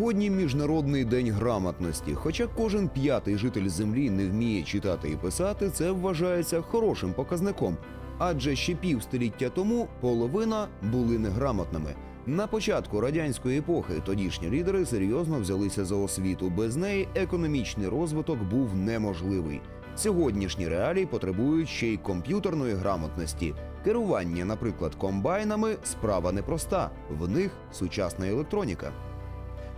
Сьогодні міжнародний день грамотності. Хоча кожен п'ятий житель землі не вміє читати і писати, це вважається хорошим показником. Адже ще півстоліття тому половина були неграмотними. На початку радянської епохи тодішні лідери серйозно взялися за освіту. Без неї економічний розвиток був неможливий. Сьогоднішні реалії потребують ще й комп'ютерної грамотності. Керування, наприклад, комбайнами справа непроста. В них сучасна електроніка.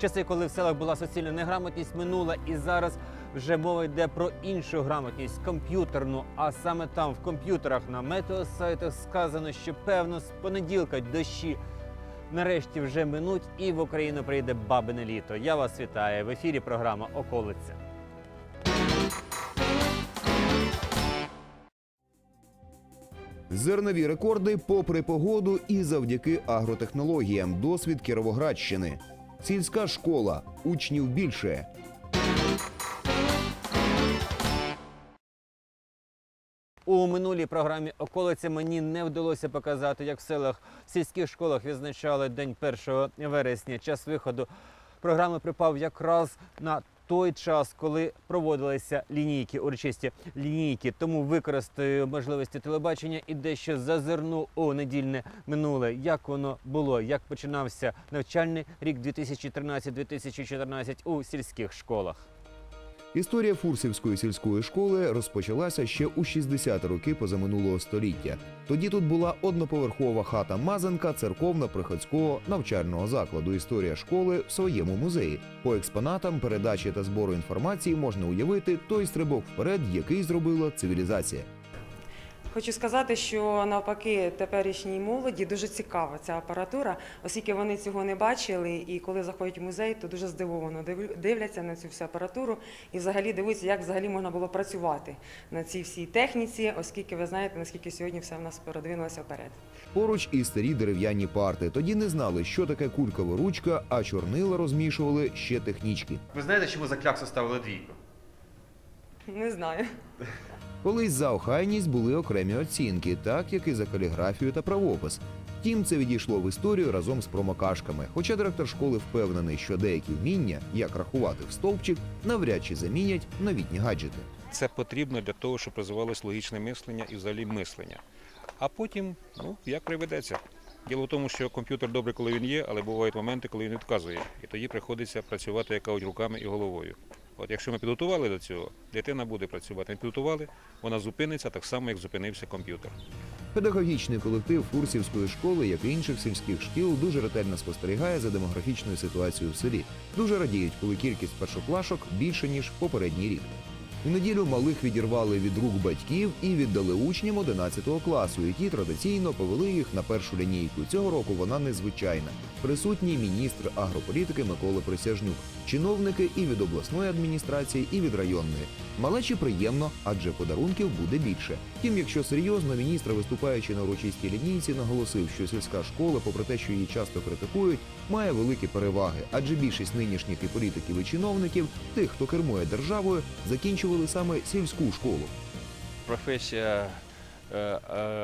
Часи, коли в селах була суцільна неграмотність, минула, і зараз вже мова йде про іншу грамотність комп'ютерну. А саме там, в комп'ютерах, на метеосайтах сказано, що певно з понеділка дощі нарешті вже минуть, і в Україну прийде бабине літо. Я вас вітаю в ефірі. Програма Околиця. Зернові рекорди попри погоду і завдяки агротехнологіям. Досвід Кіровоградщини. Сільська школа. Учнів більше. У минулій програмі околиця мені не вдалося показати, як в селах в сільських школах відзначали день 1 вересня. Час виходу програми припав якраз на той час, коли проводилися лінійки, урочисті лінійки. Тому використаю можливості телебачення і дещо зазирну у недільне минуле. Як воно було, як починався навчальний рік 2013-2014 у сільських школах. Історія Фурсівської сільської школи розпочалася ще у 60 роки позаминулого століття. Тоді тут була одноповерхова хата Мазанка церковно-приходського навчального закладу. Історія школи в своєму музеї. По експонатам передачі та збору інформації можна уявити той стрибок вперед, який зробила цивілізація. Хочу сказати, що навпаки теперішній молоді дуже цікава ця апаратура, оскільки вони цього не бачили, і коли заходять в музей, то дуже здивовано див- дивляться на цю всю апаратуру і взагалі дивуються, як взагалі можна було працювати на цій всій техніці, оскільки ви знаєте, наскільки сьогодні все в нас продвинулося вперед. Поруч і старі дерев'яні парти. Тоді не знали, що таке кулькова ручка, а чорнила розмішували ще технічки. Ви знаєте, чому за кляксу ставили двійку? Не знаю. Колись за охайність були окремі оцінки, так як і за каліграфію та правопис. Втім, це відійшло в історію разом з промокашками. Хоча директор школи впевнений, що деякі вміння, як рахувати в стовпчик, навряд чи замінять новітні гаджети. Це потрібно для того, щоб розвивалось логічне мислення і взагалі мислення. А потім, ну, як приведеться. Діло в тому, що комп'ютер добре, коли він є, але бувають моменти, коли він відказує. І тоді приходиться працювати як кажуть, руками і головою. От якщо ми підготували до цього, дитина буде працювати. Не підготували, вона зупиниться так само, як зупинився комп'ютер. Педагогічний колектив Фурсівської школи, як і інших сільських шкіл, дуже ретельно спостерігає за демографічною ситуацією в селі. Дуже радіють, коли кількість першоклашок більше ніж попередній рік. У неділю малих відірвали від рук батьків і віддали учням 11 класу, які традиційно повели їх на першу лінійку. Цього року вона незвичайна. Присутній міністр агрополітики Микола Присяжнюк, чиновники і від обласної адміністрації, і від районної. Малечі приємно, адже подарунків буде більше. Втім, якщо серйозно, міністр, виступаючи на урочистій лінійці, наголосив, що сільська школа, попри те, що її часто критикують, має великі переваги, адже більшість нинішніх і політиків і чиновників, тих, хто кермує державою, закінчували саме сільську школу. професія е, е,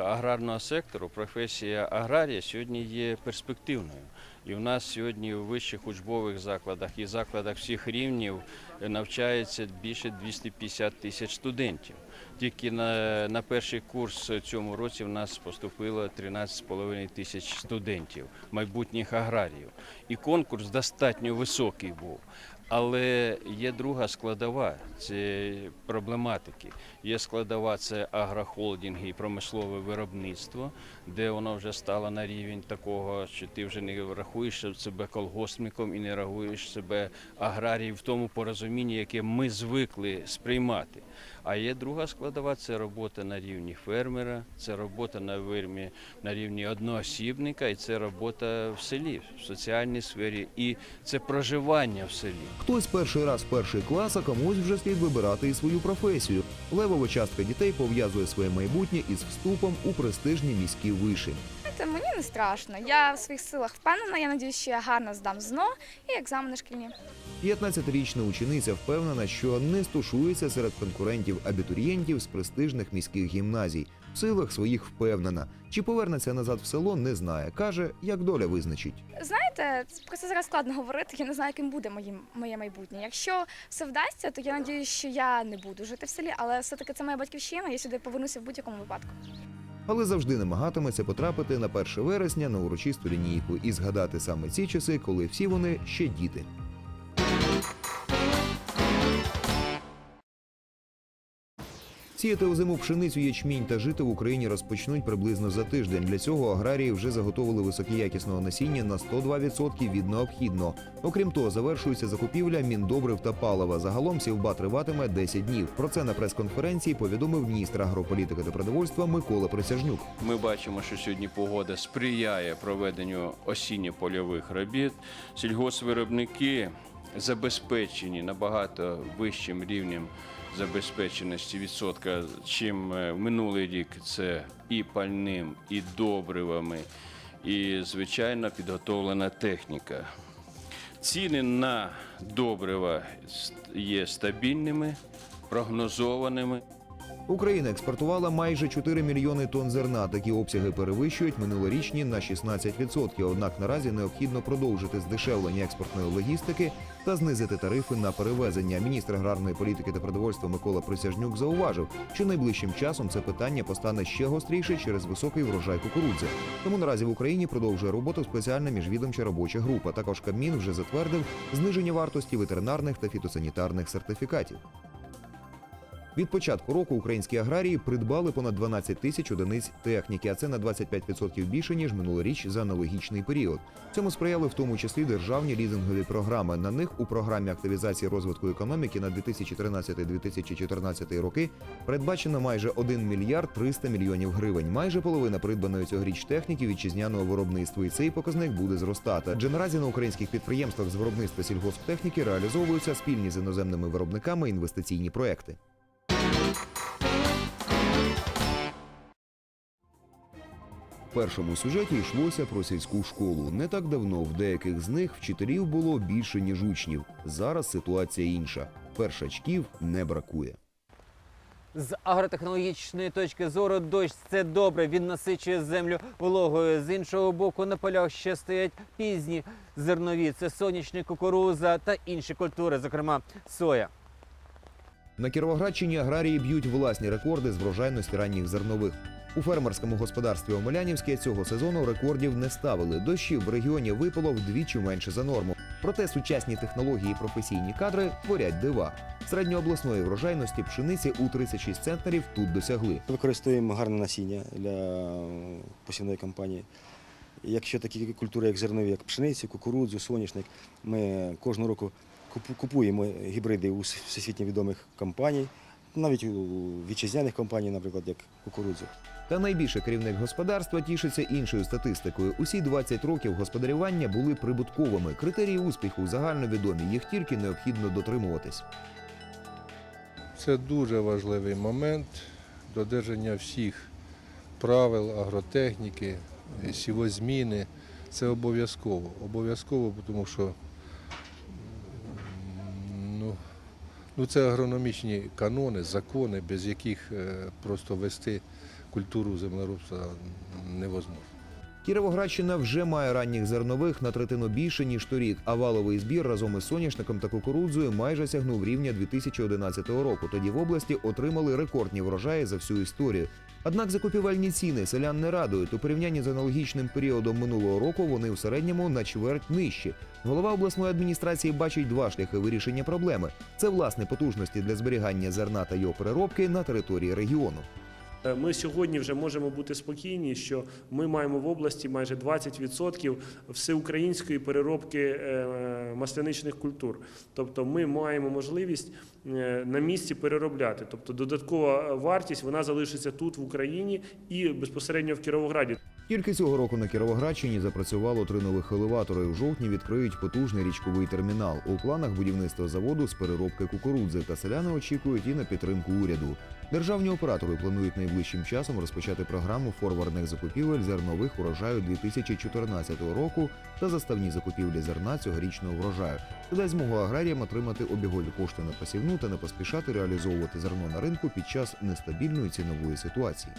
аграрного сектору, професія аграрія сьогодні є перспективною. І в нас сьогодні у вищих учбових закладах і закладах всіх рівнів навчається більше 250 тисяч студентів. Тільки на, на перший курс цьому році в нас поступило 13,5 тисяч студентів, майбутніх аграріїв. І конкурс достатньо високий був. Але є друга складова цієї проблематики. Є складова це агрохолдинги і промислове виробництво, де воно вже стало на рівень такого, що ти вже не рахуєш себе колгоспником і не рахуєш себе аграрієм в тому порозумінні, яке ми звикли сприймати. А є друга складова це робота на рівні фермера, це робота на вирмі на рівні одноосібника, і це робота в селі, в соціальній сфері, і це проживання в селі. Хтось перший раз перший клас, а комусь вже слід вибирати і свою професію. Левова частка дітей пов'язує своє майбутнє із вступом у престижні міські виші. Це мені не страшно. Я в своїх силах впевнена. Я надію, що я гарно здам ЗНО і екзамени шкільні. 15-річна учениця впевнена, що не стушується серед конкурентів-абітурієнтів з престижних міських гімназій. В силах своїх впевнена. Чи повернеться назад в село, не знає. Каже, як доля визначить. Знаєте, про це зараз складно говорити. Я не знаю, яким буде моїм, моє майбутнє. Якщо все вдасться, то я надіюсь, що я не буду жити в селі, але все-таки це моя батьківщина, я сюди повернуся в будь-якому випадку. але завжди намагатиметься потрапити на 1 вересня на урочисту лінійку і згадати саме ці часи, коли всі вони ще діти. Сіяти озиму пшеницю, ячмінь та жити в Україні розпочнуть приблизно за тиждень. Для цього аграрії вже заготовили високоякісного насіння на 102% від необхідного. Окрім того, завершується закупівля міндобрив та палива. Загалом сівба триватиме 10 днів. Про це на прес-конференції повідомив міністр агрополітики та продовольства Микола Присяжнюк. Ми бачимо, що сьогодні погода сприяє проведенню осінньо-польових робіт. Сільгоспвиробники забезпечені набагато вищим рівнем забезпеченості відсотка, чим е, минулий рік. Це і пальним, і добривами, і звичайно підготовлена техніка. Ціни на добрива є стабільними, прогнозованими. Україна експортувала майже 4 мільйони тонн зерна. Такі обсяги перевищують минулорічні на 16%. Однак наразі необхідно продовжити здешевлення експортної логістики та знизити тарифи на перевезення. Міністр аграрної політики та продовольства Микола Присяжнюк зауважив, що найближчим часом це питання постане ще гостріше через високий врожай кукурудзи. Тому наразі в Україні продовжує роботу спеціальна міжвідомча робоча група. Також Кабмін вже затвердив зниження вартості ветеринарних та фітосанітарних сертифікатів. Від початку року українські аграрії придбали понад 12 тисяч одиниць техніки, а це на 25% більше ніж минулоріч за аналогічний період. Цьому сприяли в тому числі державні лізингові програми. На них у програмі активізації розвитку економіки на 2013-2014 роки передбачено майже 1 мільярд 300 мільйонів гривень. Майже половина придбаної цьогоріч техніки вітчизняного виробництва. І цей показник буде зростати. Адже наразі на українських підприємствах з виробництва сільгосптехніки реалізовуються спільні з іноземними виробниками інвестиційні проекти. В першому сюжеті йшлося про сільську школу. Не так давно в деяких з них вчителів було більше ніж учнів. Зараз ситуація інша. Першачків не бракує. З агротехнологічної точки зору дощ це добре. Він насичує землю вологою. З іншого боку, на полях ще стоять пізні зернові. Це сонячні кукуруза та інші культури, зокрема соя. На Кіровоградщині аграрії б'ють власні рекорди з врожайності ранніх зернових. У фермерському господарстві Омелянівське цього сезону рекордів не ставили. Дощів в регіоні випало вдвічі менше за норму. Проте сучасні технології і професійні кадри творять дива. Середньообласної врожайності пшениці у 36 центнерів тут досягли. Використовуємо гарне насіння для посівної кампанії. Якщо такі культури, як зернові, як пшеницю, кукурудзу, соняшник, ми кожного року купуємо гібриди у всесвітньо відомих компаній, навіть у вітчизняних компаній, наприклад, як кукурудзу. Та найбільше керівник господарства тішиться іншою статистикою. Усі 20 років господарювання були прибутковими. Критерії успіху загальновідомі, їх тільки необхідно дотримуватись. Це дуже важливий момент додержання всіх правил агротехніки, сівозміни. Це обов'язково. Обов'язково, тому що м, ну, ну, це агрономічні канони, закони, без яких е, просто вести культуру землеробства невозможно. Кіровоградщина вже має ранніх зернових на третину більше ніж торік, а валовий збір разом із соняшником та кукурудзою майже сягнув рівня 2011 року. Тоді в області отримали рекордні врожаї за всю історію. Однак закупівельні ціни селян не радують. У порівнянні з аналогічним періодом минулого року вони в середньому на чверть нижчі. Голова обласної адміністрації бачить два шляхи вирішення проблеми: це власне потужності для зберігання зерна та його переробки на території регіону. Е, Ми сьогодні вже можемо бути спокійні, що ми маємо в області майже 20% всеукраїнської переробки е, масляничних культур. Тобто ми маємо можливість е, на місці переробляти. Тобто додаткова вартість вона залишиться тут в Україні і безпосередньо в Кіровограді. Тільки цього року на Кіровоградщині запрацювало три нових елеватори. У жовтні відкриють потужний річковий термінал. У планах будівництва заводу з переробки кукурудзи та селяни очікують і на підтримку уряду. Державні оператори планують найближчим часом розпочати програму форвардних закупівель зернових урожаю 2014 року та заставні закупівлі зерна цьогорічного врожаю. Це дасть змогу аграріям отримати обігові кошти на посівну та не поспішати реалізовувати зерно на ринку під час нестабільної цінової ситуації.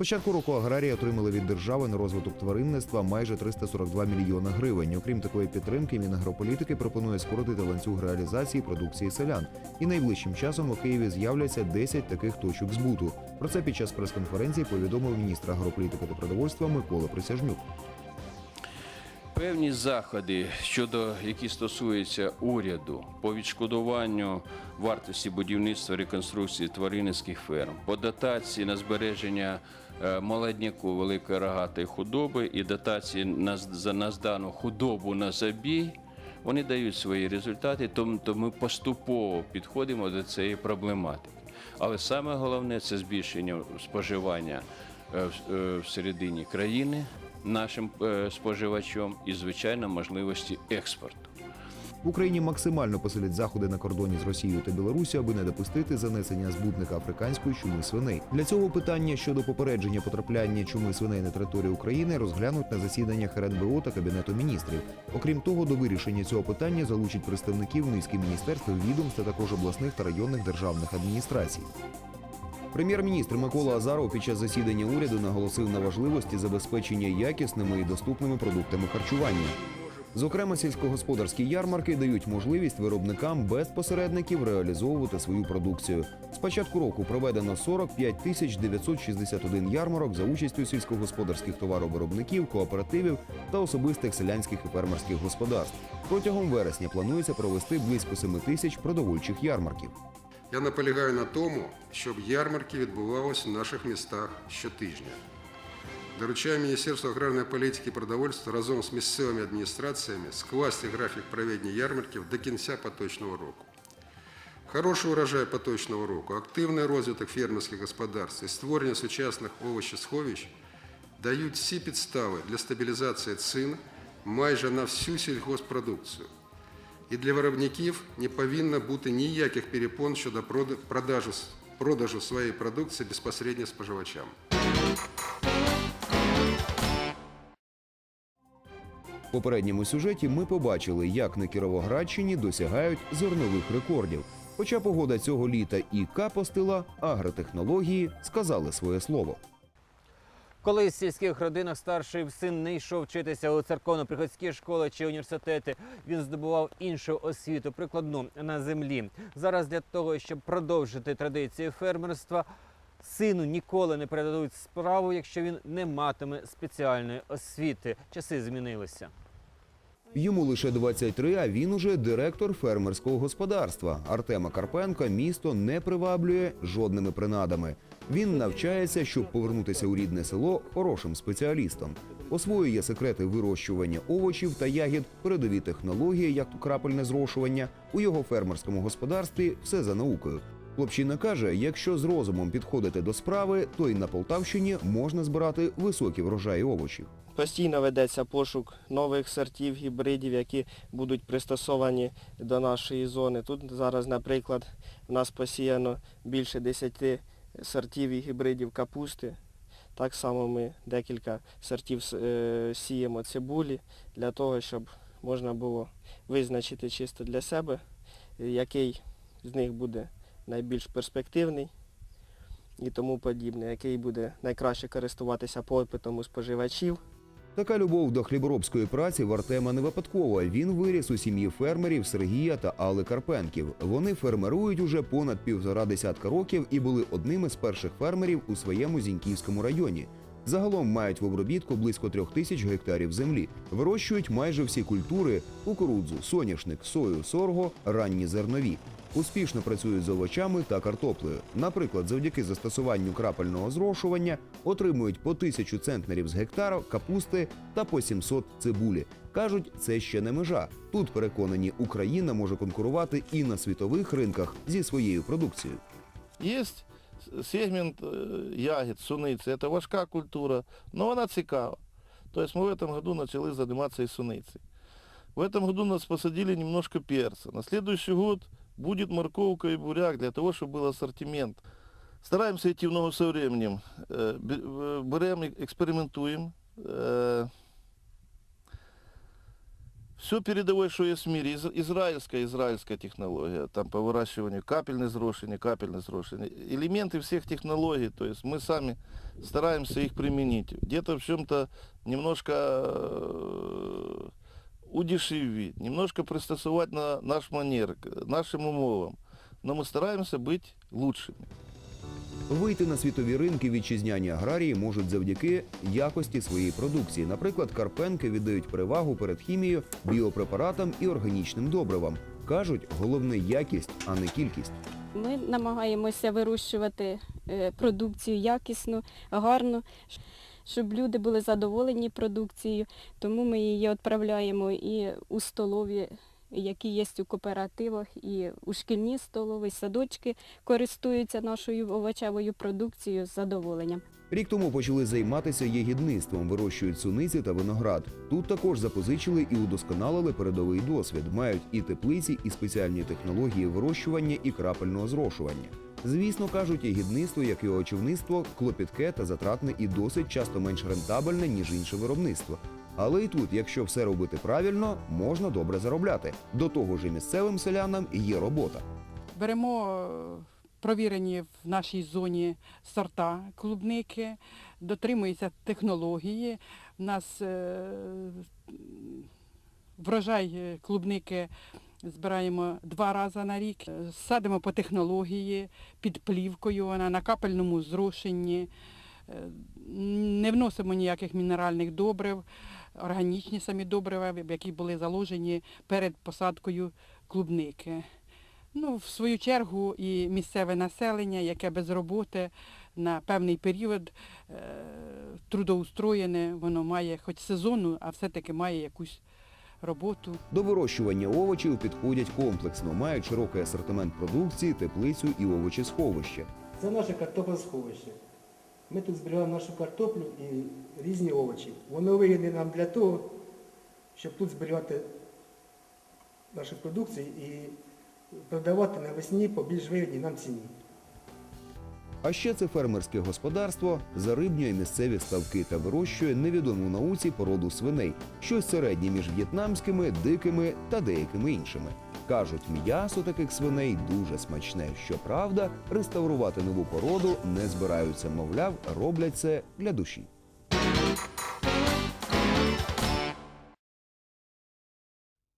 Початку року аграрії отримали від держави на розвиток тваринництва майже 342 мільйони гривень. Окрім такої підтримки, Мінагрополітики пропонує скоротити ланцюг реалізації продукції селян. І найближчим часом у Києві з'являться 10 таких точок збуту. Про це під час прес-конференції повідомив міністр агрополітики та продовольства Микола Присяжнюк. Певні заходи, щодо які стосуються уряду по відшкодуванню вартості будівництва реконструкції тваринницьких ферм, по дотації на збереження молодняку великої рогатої худоби і дотації на, за на здану худобу на забій, вони дають свої результати, тому то ми поступово підходимо до цієї проблематики. Але саме головне це збільшення споживання е, е, всередині країни нашим е, споживачам і, звичайно, можливості експорту. В Україні максимально посилять заходи на кордоні з Росією та Білорусі, аби не допустити занесення збутника африканської чуми свиней. Для цього питання щодо попередження потрапляння чуми свиней на територію України розглянуть на засіданнях РНБО та Кабінету міністрів. Окрім того, до вирішення цього питання залучать представників низки міністерств, відомств та також обласних та районних державних адміністрацій. Прем'єр-міністр Микола Азаров під час засідання уряду наголосив на важливості забезпечення якісними і доступними продуктами харчування. Зокрема, сільськогосподарські ярмарки дають можливість виробникам без посередників реалізовувати свою продукцію. З початку року проведено 45 тисяч 961 ярмарок за участю сільськогосподарських товаровиробників, кооперативів та особистих селянських і фермерських господарств. Протягом вересня планується провести близько 7 тисяч продовольчих ярмарків. Я наполягаю на тому, щоб ярмарки відбувалися в наших містах щотижня. Доручаю Міністерству аграрної політики і продовольства разом з місцевими адміністраціями скласти графік проведення ярмарків до кінця поточного року. Хороший урожай поточного року, активний розвиток фермерських господарств і створення сучасних овочесховищ дають всі підстави для стабілізації цін майже на всю сільгоспродукцію. І для виробників не повинно бути ніяких перепон щодо прода- продажу, с- продажу своєї продукції безпосередньо споживачам. В попередньому сюжеті ми побачили, як на Кіровоградщині досягають зернових рекордів. Хоча погода цього літа і капостила, агротехнології сказали своє слово. Коли в сільських родинах старший син не йшов вчитися у церковно-приходські школи чи університети, він здобував іншу освіту, прикладну на землі. Зараз для того, щоб продовжити традиції фермерства, сину ніколи не передадуть справу, якщо він не матиме спеціальної освіти. Часи змінилися. Йому лише 23, а він уже директор фермерського господарства. Артема Карпенка місто не приваблює жодними принадами. Він навчається, щоб повернутися у рідне село хорошим спеціалістом. Освоює секрети вирощування овочів та ягід, передові технології, як крапельне зрошування. У його фермерському господарстві все за наукою. Хлопчина каже, якщо з розумом підходити до справи, то й на Полтавщині можна збирати високі врожаї овочів. Постійно ведеться пошук нових сортів, гібридів, які будуть пристосовані до нашої зони. Тут зараз, наприклад, в нас посіяно більше 10 сортів і гібридів капусти. Так само ми декілька сортів е, сіємо цибулі для того, щоб можна було визначити чисто для себе, який з них буде найбільш перспективний і тому подібне, який буде найкраще користуватися попитом у споживачів. Така любов до хліборобської праці в Артема не випадкова. Він виріс у сім'ї фермерів Сергія та Алли Карпенків. Вони фермерують уже понад півтора десятка років і були одними з перших фермерів у своєму Зіньківському районі. Загалом мають в обробітку близько трьох тисяч гектарів землі. Вирощують майже всі культури: кукурудзу, соняшник, сою, сорго, ранні зернові. Успішно працюють з овочами та картоплею. Наприклад, завдяки застосуванню крапельного зрошування отримують по тисячу центнерів з гектара капусти та по 700 цибулі. Кажуть, це ще не межа. Тут переконані, Україна може конкурувати і на світових ринках зі своєю продукцією. Есть сегмент э, ягід, суниці, це важка культура, але вона цікава. Тобто ми в цьому году почали займатися і суницею. В этом году нас посадили немножко перца. На следующий год будет морковка и буряк для того, чтобы был ассортимент. Стараемся идти в ногу со временем. Э, бе- э, Берем, и экспериментуем. Все передовое, что есть в мире, Из- израильская, израильская технология, там по выращиванию капельное зрошение, капельное зрошение, элементы всех технологий, то есть мы сами стараемся их применить. Где-то в чем-то немножко э, удешевить, немножко пристосовать на наш манер, к нашим умовам. Но мы стараемся быть лучшими. Вийти на світові ринки вітчизняні аграрії можуть завдяки якості своєї продукції. Наприклад, Карпенки віддають перевагу перед хімією, біопрепаратам і органічним добривам. Кажуть, головне якість, а не кількість. Ми намагаємося вирощувати е, продукцію якісну, гарну, щоб люди були задоволені продукцією. Тому ми її відправляємо і у столові, які є у кооперативах, і у шкільні столові, садочки користуються нашою овочевою продукцією з задоволенням. Рік тому почали займатися ягідництвом, вирощують суниці та виноград. Тут також запозичили і удосконалили передовий досвід. Мають і теплиці, і спеціальні технології вирощування і крапельного зрошування. Звісно, кажуть, ягідництво, як і овочівництво, клопітке та затратне і досить часто менш рентабельне, ніж інше виробництво. Але і тут, якщо все робити правильно, можна добре заробляти. До того ж, і місцевим селянам є робота. Беремо е, провірені в нашій зоні сорта клубники, дотримуються технології. У нас е, врожай клубники збираємо два рази на рік. Садимо по технології, під плівкою, вона на капельному зрошенні. Е, Не вносимо ніяких мінеральних добрив, органічні самі добрива, які були заложені перед посадкою клубники. Ну, в свою чергу, і місцеве населення, яке без роботи на певний період е, трудоустроєне, воно має хоч сезонну, а все-таки має якусь роботу. До вирощування овочів підходять комплексно, мають широкий асортимент продукції, теплицю і овочесховище. Це наше картоплесховище. Ми тут зберігаємо нашу картоплю і різні овочі. Воно вигідне нам для того, щоб тут зберігати нашу продукцію і продавати навесні по більш вигідній нам ціні. А ще це фермерське господарство зарибнює місцеві ставки та вирощує невідому науці породу свиней, щось середнє між в'єтнамськими, дикими та деякими іншими. Кажуть, м'ясо таких свиней дуже смачне. Щоправда, реставрувати нову породу не збираються, мовляв, роблять це для душі.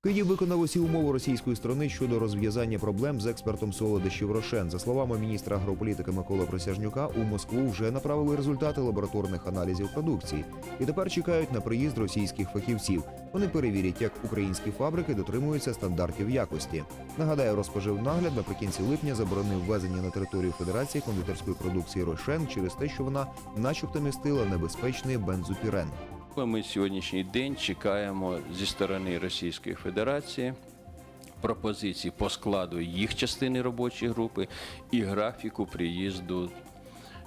Київ виконав усі умови російської сторони щодо розв'язання проблем з експортом солодощів Рошен. За словами міністра агрополітики Миколи Присяжнюка, у Москву вже направили результати лабораторних аналізів продукції і тепер чекають на приїзд російських фахівців. Вони перевірять, як українські фабрики дотримуються стандартів якості. Нагадаю, розпоживнагляд наприкінці липня заборонив ввезення на територію Федерації кондитерської продукції Рошен через те, що вона, начебто, містила небезпечний бензопірен. Ми сьогоднішній день чекаємо зі сторони Російської Федерації пропозиції по складу їх частини робочої групи і графіку приїзду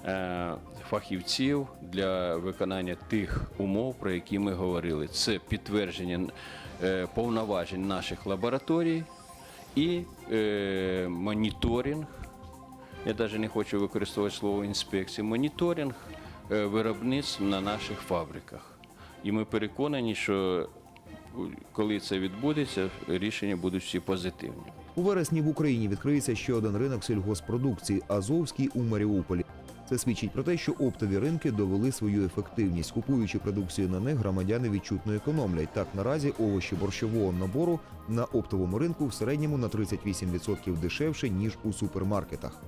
е, фахівців для виконання тих умов, про які ми говорили. Це підтвердження е, повноважень наших лабораторій і е, моніторинг. Я навіть не хочу використовувати слово інспекція, моніторинг виробництв на наших фабриках. І ми переконані, що коли це відбудеться, рішення будуть всі позитивні. У вересні в Україні відкриється ще один ринок сільгоспродукції Азовський у Маріуполі. Це свідчить про те, що оптові ринки довели свою ефективність. Купуючи продукцію на них, громадяни відчутно економлять. Так наразі овочі борщового набору на оптовому ринку в середньому на 38% дешевше ніж у супермаркетах.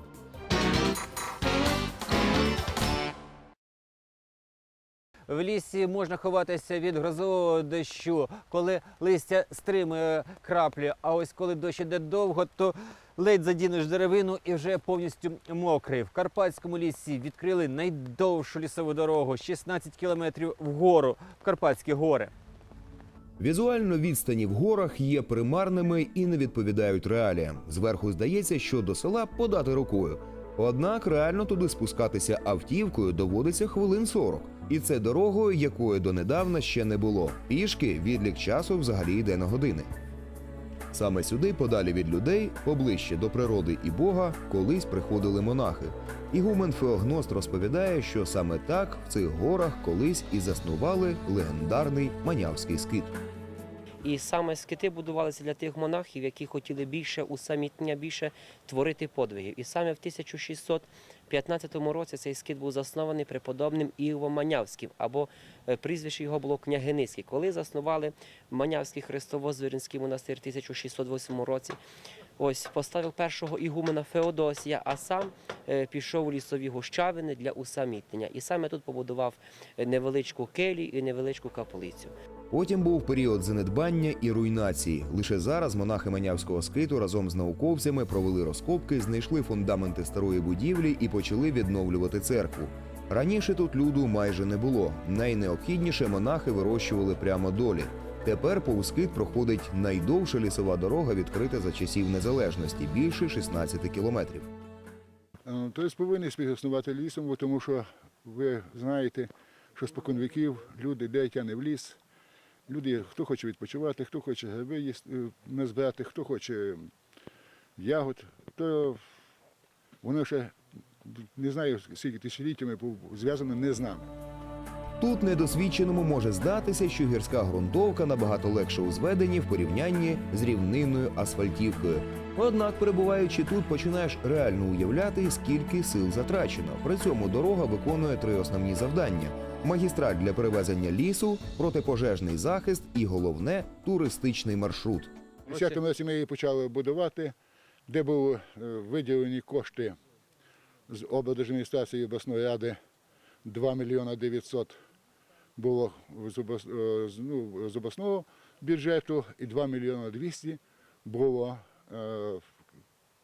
В лісі можна ховатися від грозового дощу, коли листя стримує краплі. А ось коли дощ іде довго, то ледь задінеш деревину і вже повністю мокрий. В Карпатському лісі відкрили найдовшу лісову дорогу 16 кілометрів вгору в Карпатські гори. Візуально відстані в горах є примарними і не відповідають реаліям. Зверху здається, що до села подати рукою. Однак реально туди спускатися автівкою доводиться хвилин 40. І це дорогою, якої донедавна ще не було. Пішки відлік часу взагалі йде на години. Саме сюди, подалі від людей, поближче до природи і Бога, колись приходили монахи. Ігумен Феогност розповідає, що саме так в цих горах колись і заснували легендарний манявський скит. І саме скити будувалися для тих монахів, які хотіли більше усамітнення, більше творити подвигів. І саме в 1615 році цей скит був заснований преподобним Іовом Манявським, або е, прізвище його було Княгиницький. Коли заснували Манявський Христово-Звіринський монастир в 1608 році, ось поставив першого ігумена Феодосія, а сам е, пішов у лісові гущавини для усамітнення. І саме тут побудував е, невеличку келію і невеличку каплицю. Потім був період занедбання і руйнації. Лише зараз монахи Манявського скиту разом з науковцями провели розкопки, знайшли фундаменти старої будівлі і почали відновлювати церкву. Раніше тут люду майже не було. Найнеобхідніше монахи вирощували прямо долі. Тепер повз скит проходить найдовша лісова дорога, відкрита за часів незалежності більше 16 кілометрів. Тобто повинні співіснувати лісом, тому що ви знаєте, що споконвіків люди йдуть не в ліс. Люди, хто хоче відпочивати, хто хоче гриби їсти, е, назбирати, хто хоче ягод, то воно ще не знаю, скільки тисячоліттями був зв'язано не з нами. Тут недосвідченому може здатися, що гірська ґрунтовка набагато легше у зведенні в порівнянні з рівнинною асфальтівкою. Однак, перебуваючи тут, починаєш реально уявляти, скільки сил затрачено. При цьому дорога виконує три основні завдання: магістраль для перевезення лісу, протипожежний захист і головне туристичний маршрут. У 10 році ми її почали будувати, де були е, виділені кошти з облдержадміністрації обласної ради 2 мільйона 900 було з е, ну, з обласного бюджету і 2 мільйона 200 було е,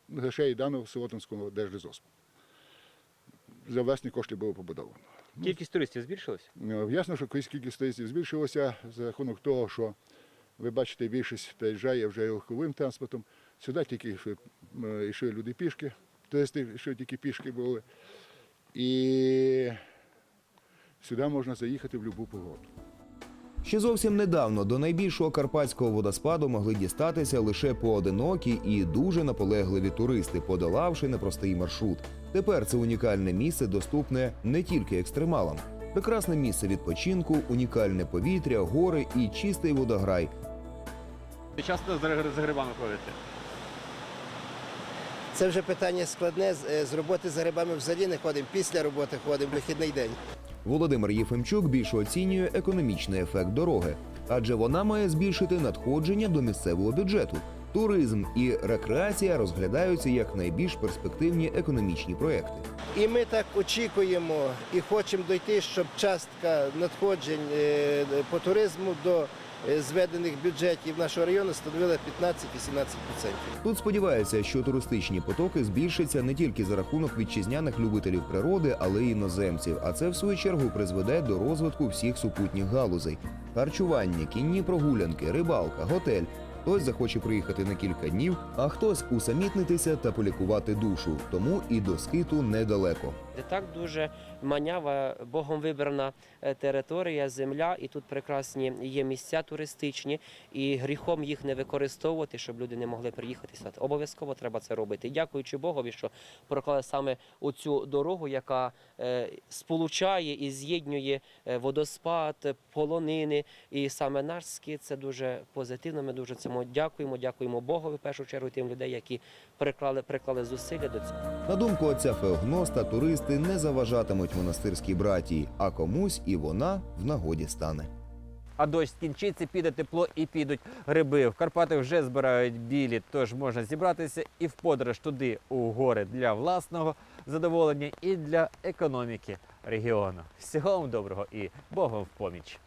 грошей дано Солотинського держлізоспу. За власні кошти було побудовано. Кількість туристів збільшилася? Е, Ясно, що кількість туристів збільшилася за рахунок того, що ви бачите, більшість приїжджає вже легковим транспортом. Сюди тільки е, йшли люди пішки, туристи йшли тільки пішки були. І сюди можна заїхати в будь-яку погоду. Ще зовсім недавно до найбільшого карпатського водоспаду могли дістатися лише поодинокі і дуже наполегливі туристи, подолавши непростий маршрут. Тепер це унікальне місце доступне не тільки екстремалам. Прекрасне місце відпочинку, унікальне повітря, гори і чистий водограй. Ти часто за грибами ходите? Це вже питання складне. З- е, З роботи за грибами взагалі не ходимо. Після роботи ходимо, вихідний день. Володимир Єфимчук більше оцінює економічний ефект дороги, адже вона має збільшити надходження до місцевого бюджету. Туризм і рекреація розглядаються як найбільш перспективні економічні проекти. І ми так очікуємо і хочемо дойти, щоб частка надходжень е, по туризму до зведених бюджетів нашого району становила 15-18%. Тут сподіваються, що туристичні потоки збільшаться не тільки за рахунок вітчизняних любителів природи, але й іноземців. А це в свою чергу призведе до розвитку всіх супутніх галузей: харчування, кінні прогулянки, рибалка, готель. Хтось захоче приїхати на кілька днів, а хтось усамітнитися та полікувати душу. Тому і до скиту недалеко. Де так дуже манява, Богом вибрана е, територія, земля, і тут прекрасні є місця туристичні, і гріхом їх не використовувати, щоб люди не могли приїхати сюди. Обов'язково треба це робити. Дякуючи Богові, що проклали саме оцю дорогу, яка е, сполучає і з'єднує е, водоспад, полонини. І саме скит це дуже позитивно. Ми дуже цьому дякуємо. Дякуємо Богові в першу чергу тим людей, які приклали, приклали зусилля до цього. На думку отця Феогноста, туристи не заважатимуть монастирській братії, а комусь і вона в нагоді стане. А дощ скінчиться, піде тепло і підуть гриби. В Карпати вже збирають білі, тож можна зібратися і в подорож туди у гори для власного задоволення і для економіки регіону. Всього вам доброго і Богом в поміч!